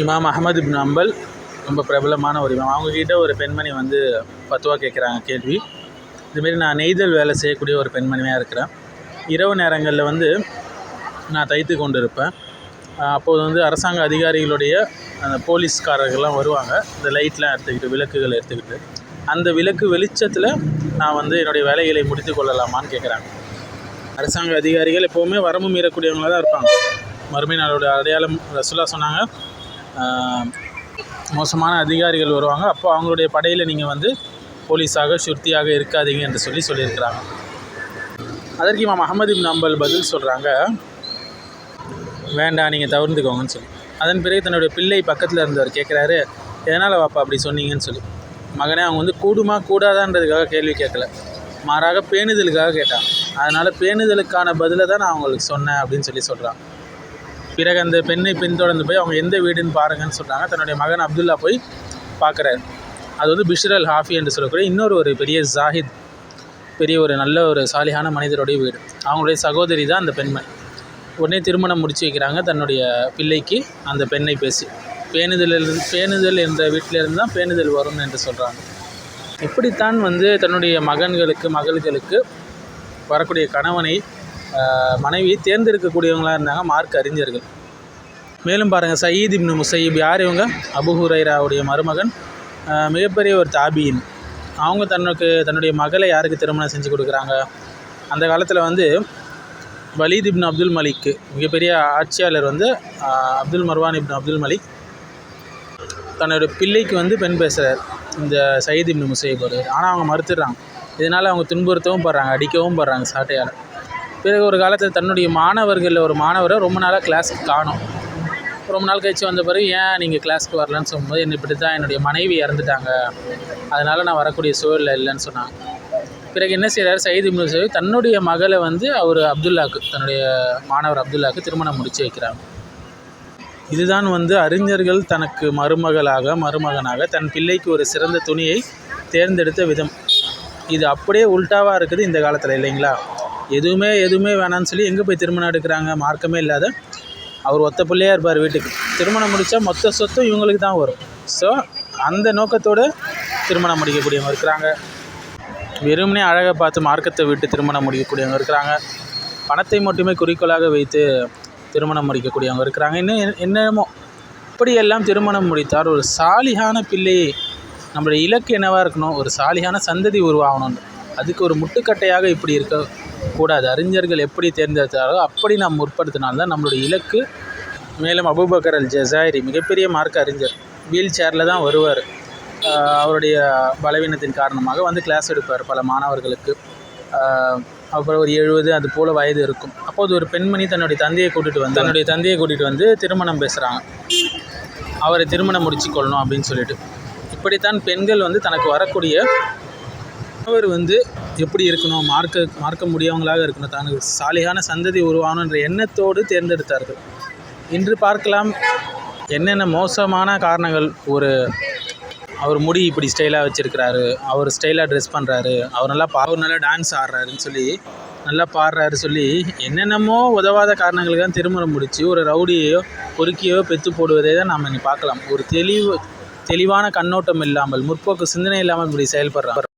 இமாம் அகமது இப்னு அம்பல் ரொம்ப பிரபலமான ஒரு இமாம். அவங்கக்கிட்ட ஒரு பெண்மணி வந்து பத்துவா கேட்குறாங்க கேள்வி. இதுமாரி நான் நெய்தல் வேலை செய்யக்கூடிய ஒரு பெண்மணியாக இருக்கிறேன். இரவு நேரங்களில் வந்து நான் தைத்து கொண்டு இருப்பேன் அப்போது வந்து அரசாங்க அதிகாரிகளுடைய அந்த போலீஸ்காரர்கள்லாம் வருவாங்க. இந்த லைட்லாம் எடுத்துக்கிட்டு விளக்குகள் எடுத்துக்கிட்டு. அந்த விளக்கு வெளிச்சத்தில் நான் வந்து என்னுடைய வேலைகளை முடித்து கொள்ளலாமான்னு கேட்குறாங்க அரசாங்க அதிகாரிகள் எப்போவுமே வரம்பு மீறக்கூடியவங்களாக தான் இருப்பாங்க. மறுமை நாளோட அடையாளம் ரசுலா சொன்னாங்க. மோசமான அதிகாரிகள் வருவாங்க. அப்போ அவங்களுடைய படையில் நீங்கள் வந்து போலீஸாக சுர்த்தியாக இருக்காதீங்க என்று சொல்லி சொல்லியிருக்கிறாங்க. அதற்கு இமாம் அகமது இப்னு அம்பல் பதில் சொல்கிறாங்க வேண்டாம் நீங்கள் தவிர்த்துக்கோங்கன்னு சொல்லி. அதன் பிறகு தன்னுடைய பிள்ளை பக்கத்தில் இருந்தவர் கேட்குறாரு எதனால் வாப்பா அப்படி சொன்னீங்கன்னு சொல்லி? மகனே அவங்க வந்து கூடுமா கூடாதான்றதுக்காக கேள்வி கேட்கல. மாறாக பேணுதலுக்காக கேட்டான் அதனால் பேணுதலுக்கான பதிலை தான் நான் அவங்களுக்கு சொன்னேன் அப்படின்னு சொல்லி சொல்கிறான் பிறகு அந்த பெண்ணை பின்தொடர்ந்து போய் அவங்க எந்த வீடுன்னு பாருங்கன்னு சொல்கிறாங்க தன்னுடைய மகன் அப்துல்லா போய் பார்க்குறாரு. அது வந்து பிஷர் அல் ஹாஃபி என்று சொல்லக்கூடிய இன்னொரு ஒரு பெரிய ஜாஹித் பெரிய ஒரு நல்ல ஒரு சாலிகான மனிதருடைய வீடு. அவங்களுடைய சகோதரி தான் அந்த பெண்மணி. உடனே திருமணம் முடிச்சு வைக்கிறாங்க. தன்னுடைய பிள்ளைக்கு அந்த பெண்ணை பேசி பேணுதலிருந்து பேணுதல் என்ற வீட்டிலிருந்து தான் பேணுதல் வரும் என்று சொல்கிறாங்க இப்படித்தான் வந்து தன்னுடைய மகன்களுக்கு மகள்களுக்கு வரக்கூடிய கணவனை மனைவியை தேர்ந்தெடுக்கக்கூடியவங்களாக இருந்தாங்க மார்க் அறிஞர்கள். மேலும் பாருங்கள் சயீத் இப்னு முசையீப் யார் இவங்க? அபு ஹுரைராவுடைய மருமகன் மிகப்பெரிய ஒரு தாபியின். அவங்க தன்னுக்கு தன்னுடைய மகளை யாருக்கு திருமணம் செஞ்சு கொடுக்குறாங்க? அந்த காலத்தில் வந்து வலீத் இப்னு அப்துல் மலிக்கு மிகப்பெரிய ஆட்சியாளர் வந்து அப்துல் மர்வான் இப்னு அப்துல் மலிக். தன்னோட பிள்ளைக்கு வந்து பெண் பேசுகிறார் இந்த சயீத் இப்னு முசைப் ஆனால் அவங்க மறுத்துடுறாங்க. இதனால் அவங்க துன்புறுத்தவும் படுறாங்க அடிக்கவும் படுறாங்க சாட்டையால். பிறகு ஒரு காலத்தில் தன்னுடைய மாணவர்களில் ஒரு மாணவரை ரொம்ப நாளாக கிளாஸ்க்கு காணும். ரொம்ப நாள் கழிச்சு வந்த பிறகு ஏன் நீங்கள் கிளாஸ்க்கு வரலன்னு சொல்லும்போது என்ன இப்படி தான் என்னுடைய மனைவி இறந்துட்டாங்க. அதனால் நான் வரக்கூடிய சூழலில் இல்லைன்னு சொன்னாங்க. பிறகு என்ன செய்கிறார் சயீத் இப்னு சயீத் தன்னுடைய மகளை வந்து அவர் அப்துல்லாக்கு தன்னுடைய மாணவர் அப்துல்லாக்கு திருமணம் முடித்து வைக்கிறாங்க. இதுதான் வந்து அறிஞர்கள் தனக்கு மருமகளாக மருமகனாக தன் பிள்ளைக்கு ஒரு சிறந்த துணியை தேர்ந்தெடுத்த விதம். இது அப்படியே உல்டாவாக இருக்குது இந்த காலத்தில் இல்லைங்களா? எதுவுமே எதுவுமே வேணாம்னு சொல்லி எங்கே போய் திருமணம் எடுக்கிறாங்க? மார்க்கமே இல்லாத அவர் ஒத்த பிள்ளையாக இருப்பார் வீட்டுக்கு. திருமணம் முடித்தா மொத்த சொத்தும் இவங்களுக்கு தான் வரும். ஸோ அந்த நோக்கத்தோடு திருமணம் முடிக்கக்கூடியவங்க இருக்கிறாங்க. வெறுமனே அழகை பார்த்து மார்க்கத்தை விட்டு திருமணம் முடிக்கக்கூடியவங்க இருக்கிறாங்க. பணத்தை மட்டுமே குறிக்கோளாக வைத்து திருமணம் முடிக்கக்கூடியவங்க இருக்கிறாங்க. இன்னும் என்ன- என்னமோ. இப்படியெல்லாம் திருமணம் முடித்தார் ஒரு சாலிகான பிள்ளையை நம்மளுடைய இலக்கு என்னவாக இருக்கணும்? ஒரு சாலிகான சந்ததி உருவாகணும் அதுக்கு ஒரு முட்டுக்கட்டையாக இப்படி இருக்க கூடாது. அறிஞர்கள் எப்படி தேர்ந்தெடுத்தாரோ அப்படி நாம் முற்படுத்தினால்தான் நம்மளுடைய இலக்கு. மேலும் அபுபக்கர் அல் ஜசாயிரி மிகப்பெரிய மார்க் அறிஞர். வீல் சேரில் தான் வருவார். அவருடைய பலவீனத்தின் காரணமாக வந்து கிளாஸ் எடுப்பார் பல மாணவர்களுக்கு. அப்புறம் ஒரு எழுபது அது போல் வயது இருக்கும். அப்போது ஒரு பெண்மணி தன்னுடைய தந்தையை கூட்டிகிட்டு வந்து தன்னுடைய தந்தையை கூட்டிகிட்டு வந்து திருமணம் பேசுகிறாங்க அவரை திருமணம் முடிச்சு கொள்ளணும் அப்படின்னு சொல்லிட்டு. இப்படித்தான் பெண்கள் வந்து தனக்கு வரக்கூடிய அவர் வந்து எப்படி இருக்கணும்? மார்க்க மார்க்க முடியவங்களாக இருக்கணும். தனக்கு சாலிகான சந்ததி உருவாகணுன்ற எண்ணத்தோடு தேர்ந்தெடுத்தார்கள். இன்று பார்க்கலாம் என்னென்ன மோசமான காரணங்கள் ஒரு அவர் முடி இப்படி ஸ்டைலாக வச்சுருக்கிறாரு அவர் ஸ்டைலாக ட்ரெஸ் பண்ணுறாரு அவர் நல்லா பா அவர் நல்லா டான்ஸ் ஆடுறாருன்னு சொல்லி நல்லா பாடுறாரு சொல்லி என்னென்னமோ உதவாத காரணங்களுக்கு தான் திருமணம் முடித்து ஒரு ரவுடியையோ பொறுக்கியோ பெற்று போடுவதை தான் நாம் இனி பார்க்கலாம். ஒரு தெளிவு தெளிவான கண்ணோட்டம் இல்லாமல் முற்போக்கு சிந்தனை இல்லாமல் இப்படி செயல்படுறாங்க